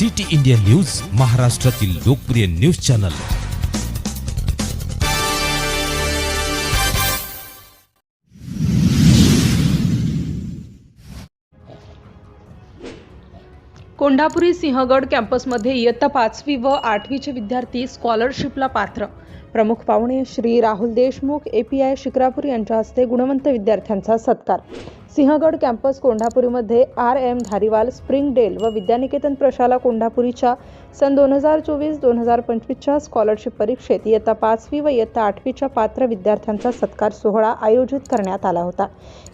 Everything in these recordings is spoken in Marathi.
सिटी इंडिया न्यूज महाराष्ट्रातील लोकप्रिय न्यूज चॅनल. कोंढापुरी सिंहगड कॅम्पसमध्ये इयत्ता पाचवी व आठवीचे विद्यार्थी स्कॉलरशिपला पात्र. प्रमुख पाहुणे Shri Rahul Deshmukh A P I Shikrapur यांच्या हस्ते गुणवंत विद्यार्थ्यांचा सत्कार. सिंहगड कॅम्पस कोंढापुरीमध्ये R M Dhariwal spring del व विद्यानिकेतन प्रशाला कोंढापुरीच्या सन दोन हजार चोवीस दोन हजार पंचवीसच्या स्कॉलरशिप परीक्षेत इयत्ता पाचवी व इयत्ता आठवीच्या पात्र विद्यार्थ्यांचा सत्कार सोहळा आयोजित करण्यात आला होता.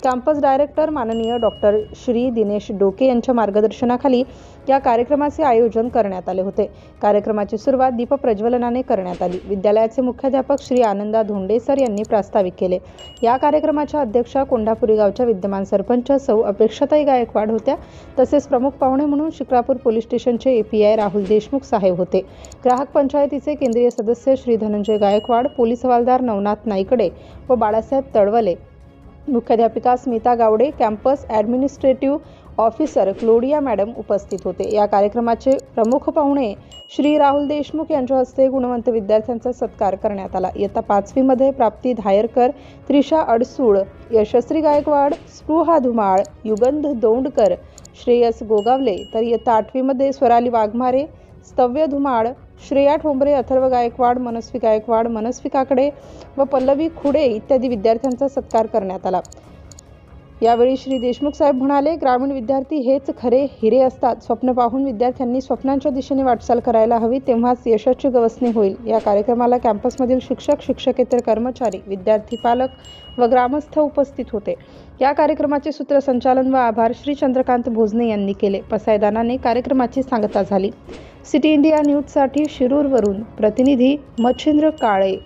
कॅम्पस डायरेक्टर माननीय डॉक्टर श्री दिनेश डोके यांच्या मार्गदर्शनाखाली या कार्यक्रमाचे आयोजन करण्यात आले होते. कार्यक्रमाची सुरुवात दीपप्रज्वलनाने करण्यात आली. विद्यालयाचे मुख्याध्यापक श्री आनंदा धोंडे सर यांनी प्रास्ताविक केले. या कार्यक्रमाच्या अध्यक्षा कोंढापुरी गावच्या विद्यमान सरपंच सौ अपेक्षाताई गायकवाड होत्या. तसेच प्रमुख पाहुणे म्हणून शिक्रापूर पोलीस स्टेशनचे एपीआय राहुल देशमुख साहेब होते. ग्राहक पंचायतीचे केंद्रीय सदस्य श्री धनंजय गायकवाड पोलीस हवालदार नवनाथ नाईकडे व बाळासाहेब तडवले मुख्याध्यापिका Smita Gawade campus administrative officer Claudia madam उपस्थित होते. या कार्यक्रमाचे प्रमुख पाहुणे श्री राहुल देशमुख यांच्या हस्ते गुणवंत विद्यार्थ्यांचा सत्कार करण्यात आला. इयत्ता पाचवीमध्ये प्राप्ती धायरकर त्रिशा अडसूळ यशस्वी गायकवाड स्पृहा धुमाळ युगंध दोंडकर श्रेयस गोगावले. तर इयत्ता आठवीमध्ये स्वराली वाघमारे स्तव्य धुमाळ श्रेया ठोंबरे अथर्व गायकवाड मनस्वी गायकवाड मनस्वी काकडे व पल्लवी खुडे इत्यादी विद्यार्थ्यांचा सत्कार करण्यात आला. यावेळी श्री देशमुख साहेब म्हणाले ग्रामीण विद्यार्थी हेच खरे हिरे असतात. स्वप्न पाहून विद्यार्थ्यांनी स्वप्नांच्या दिशेने वाटचाल करायला हवी तेव्हाच यशाची गवसणी होईल. या कार्यक्रमाला कॅम्पसमधील शिक्षक शिक्षकेतर कर्मचारी विद्यार्थी पालक व ग्रामस्थ उपस्थित होते. या कार्यक्रमाचे सूत्रसंचालन व आभार श्री चंद्रकांत भोजने यांनी केले. पसायदानाने कार्यक्रमाची सांगता झाली. सिटी इंडिया न्यूजसाठी शिरूरवरून प्रतिनिधी मच्छिंद्र काळे.